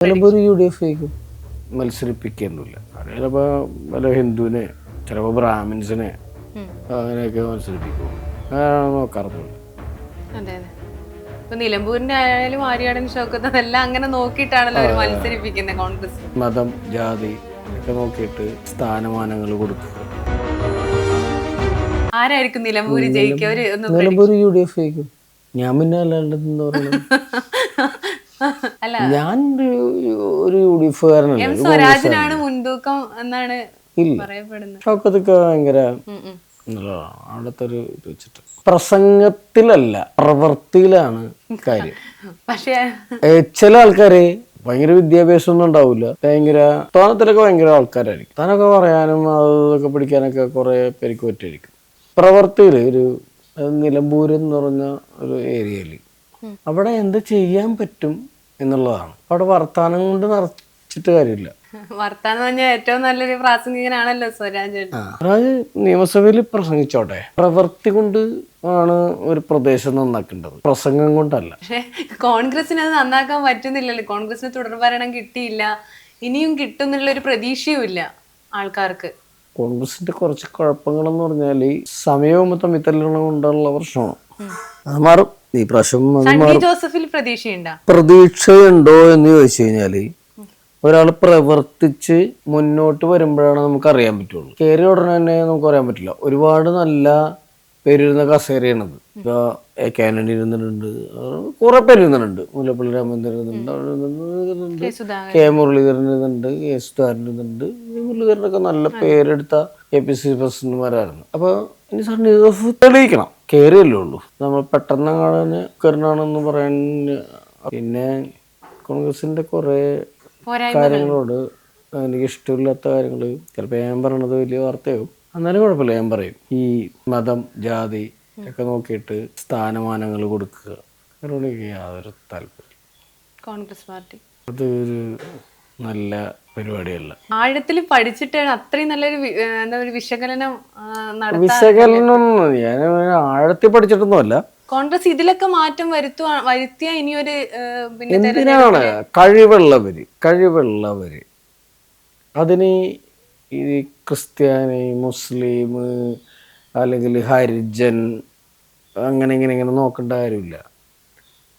Nilambur U D F മത്സരിപ്പിക്കുന്നില്ല ചിലപ്പോ ചിലപ്പോൾ വല്ല ഹിന്ദുവിനെ ചിലപ്പോൾ ബ്രാഹ്മിൻസിനെ അങ്ങനെയൊക്കെ മത്സരിപ്പിക്കും. നോക്കാറുണ്ട് നിലമ്പൂരിന്റെ ആയാലും ആര്യാടൻ ഷൗക്കത്ത് അതെല്ലാം അങ്ങനെ നോക്കിയിട്ടാണല്ലോ അവർ മത്സരിപ്പിക്കുന്നത് കോൺഗ്രസ്. മതം ജാതി ഒക്കെ നോക്കിയിട്ട് സ്ഥാനമാനങ്ങൾ കൊടുക്കും ആരായിരിക്കും നിലമ്പൂര് ജയിക്കുക നിലമ്പൂർ യു ഡി എഫ് ഞാൻ പിന്നെ അല്ലാണ്ട് എന്താ അല്ല ഞാൻ ഒരു- യു ഡി സ്വരാജിനാണ് മുൻതൂക്കം എന്നാണ് ഷൗക്കത്തൊക്കെ ഭയങ്കര അവിടുത്തെ ഒരു ഇത് വെച്ചിട്ട്. പ്രസംഗത്തിലല്ല പ്രവൃത്തിയിലാണ് കാര്യം. പക്ഷേ ചില ആൾക്കാര് ഭയങ്കര വിദ്യാഭ്യാസം ഒന്നും ഉണ്ടാവില്ല. ഭയങ്കര തോന്നത്തിലൊക്കെ ഭയങ്കര ആൾക്കാരായിരിക്കും. താനൊക്കെ പറയാനും അതൊക്കെ പിടിക്കാനൊക്കെ കുറെ പേർക്ക് പറ്റിയിരിക്കും പ്രവർത്തിയിൽ ഒരു നിലമ്പൂർ എന്ന് പറഞ്ഞ ഒരു ഏരിയയിൽ അവിടെ എന്ത് ചെയ്യാൻ പറ്റും എന്നുള്ളതാണ്. അവിടെ വർത്താനം കൊണ്ട് നിറച്ചിട്ട് കാര്യമില്ല. വർത്താനം പറഞ്ഞ ഏറ്റവും നല്ലൊരു പ്രാസംഗികനാണല്ലോ സ്വരാജ് നിയമസഭയിൽ പ്രസംഗിച്ചോട്ടെ. പ്രവൃത്തി കൊണ്ട് ആണ് ഒരു പ്രദേശം നന്നാക്കേണ്ടത്. പ്രസംഗം കൊണ്ടല്ല. പക്ഷെ കോൺഗ്രസിന് അത് നന്നാക്കാൻ പറ്റുന്നില്ലല്ലോ. കോൺഗ്രസിന് തുടർഭരണം കിട്ടിയില്ല. ഇനിയും കിട്ടും എന്നുള്ള ഒരു പ്രതീക്ഷയും ഇല്ല ആൾക്കാർക്ക്. കോൺഗ്രസിന്റെ കുറച്ച് കുഴപ്പങ്ങളെന്ന് പറഞ്ഞാൽ സമയവും തമ്മിത്തല്ലുകളും കൊണ്ടുള്ള പ്രശ്നമാണ്. അത് മാറും. ഈ പ്രാവശ്യം ജോസഫിൽ പ്രതീക്ഷയുണ്ടോ? പ്രതീക്ഷയുണ്ടോ എന്ന് ചോദിച്ചു കഴിഞ്ഞാൽ ഒരാൾ പ്രവർത്തിച്ച് മുന്നോട്ട് വരുമ്പോഴാണ് നമുക്ക് അറിയാൻ പറ്റുള്ളൂ. കയറി ഉടനെ തന്നെ നമുക്ക് അറിയാൻ പറ്റില്ല. ഒരുപാട് നല്ല പേരിരുന്ന കസേരയാണത്. ഇപ്പൊ എ കെ ഇരുന്നിട്ടുണ്ട്. കുറെ പേര് ഇരുന്നിട്ടുണ്ട്. മുല്ലപ്പള്ളി രാമചന്ദ്രൻ ഇരുന്നിട്ടുണ്ട്. കെ. മുരളീധരൻ ഇരുന്നുണ്ട് കെ സുധാകരൻ ഇരുന്നുണ്ട് മുരളീധരനൊക്കെ നല്ല പേരെടുത്ത എ പി സി പ്രസിഡന്റുമാരായിരുന്നു അപ്പോൾ ഇനി സാറിന് ജോസഫ് തെളിയിക്കണം? കയറിയല്ലേ ഉള്ളൂ. നമ്മൾ പെട്ടെന്ന് അങ്ങനെ കയറണമെന്ന് പറയാൻ പിന്നെ കോൺഗ്രസിന്റെ കുറേ കാര്യങ്ങളോട് എനിക്ക് ഇഷ്ടമില്ലാത്ത കാര്യങ്ങൾ ചിലപ്പോൾ ഞാൻ പറയണത് വലിയ വാർത്തയാവും എന്നാലും കുഴപ്പമില്ല ഞാൻ പറയും. ഈ മതം ജാതി ഒക്കെ നോക്കിയിട്ട് സ്ഥാനമാനങ്ങൾ കൊടുക്കുക. അതിനോട് യാതൊരു താല്പര്യം കോൺഗ്രസ് പാർട്ടി. അത് ഒരു നല്ല പരിപാടിയല്ല. ആഴത്തിൽ പഠിച്ചിട്ടാണ് അത്രയും നല്ലൊരു എന്താ ഒരു വിശകലനം വിശകലനം ഞാൻ ആഴത്തിൽ പഠിച്ചിട്ടൊന്നുമല്ല. കോൺഗ്രസ് ഇതിലൊക്കെ മാറ്റം വരുത്തുവാ വരുത്തിയ ഇനിയൊരു എന്തിനാണ്? കഴിവുള്ളവര് കഴിവുള്ളവര്. അതിന് ഈ ക്രിസ്ത്യാനി മുസ്ലിം അല്ലെങ്കിൽ ഹരിജൻ അങ്ങനെ ഇങ്ങനെ ഇങ്ങനെ നോക്കേണ്ട കാര്യമില്ല.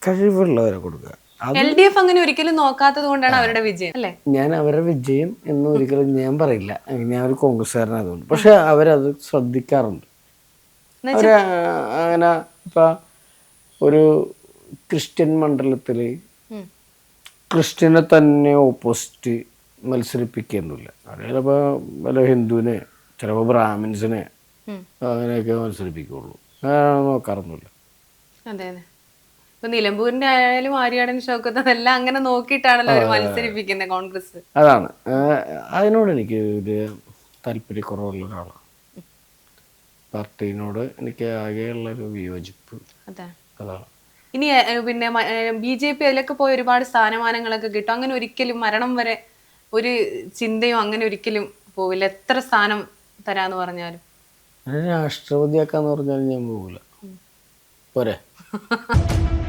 കഴിവുള്ളവരെ കൊടുക്കുക. എൽ ഡി എഫ് അങ്ങനെ ഒരിക്കലും നോക്കാത്തത് കൊണ്ടാണ് അവരുടെ വിജയം അല്ലേ? ഞാൻ അവരുടെ വിജയം എന്ന് ഒരിക്കലും ഞാൻ പറയില്ല. ഞാൻ ഒരു കോൺഗ്രസ്സുകാരനായതുകൊണ്ട്. പക്ഷെ അവരത് ശ്രദ്ധിക്കാറുണ്ട്. അവർ അങ്ങനെ ഇപ്പൊ ഒരു ക്രിസ്ത്യൻ മണ്ഡലത്തിൽ. ക്രിസ്ത്യനെ തന്നെ ഓപ്പോസിറ്റ് മത്സരിപ്പിക്കുന്നില്ല അത് ചിലപ്പോൾ വല്ല ഹിന്ദുവിനെ ചിലപ്പോൾ ബ്രാഹ്മിൻസിനെ. അങ്ങനെയൊക്കെ മത്സരിപ്പിക്കുള്ളൂ. നോക്കാറൊന്നുമില്ല. അതെ അതെ. ഇപ്പൊ നിലമ്പൂരിന്റെ ആയാലും ആര്യാടൻ ഷൗക്കത്ത് അതെല്ലാം അങ്ങനെ നോക്കിയിട്ടാണല്ലോ അവർ മത്സരിപ്പിക്കുന്നത് കോൺഗ്രസ്. അതാണ്. അതിനോട് എനിക്ക് ഒരു താല്പര്യക്കുറവുള്ള ഒരാളാണ് പാർട്ടിനോട് എനിക്ക് ആകെയുള്ള ഒരു വിയോജിപ്പ്. അതെ. അതാണ്. ഇനി പിന്നെ ബി ജെ പി അതിലൊക്കെ പോയി ഒരുപാട് സ്ഥാനമാനങ്ങളൊക്കെ കിട്ടും. അങ്ങനെ ഒരിക്കലും മരണം വരെ ഒരു ചിന്തയും അങ്ങനെ ഒരിക്കലും പോവില്ല. എത്ര സ്ഥാനം തരാന്ന് പറഞ്ഞാലും. രാഷ്ട്രപതിയാക്കാന്ന് പറഞ്ഞാലും ഞാൻ പോകില്ല പോരെ.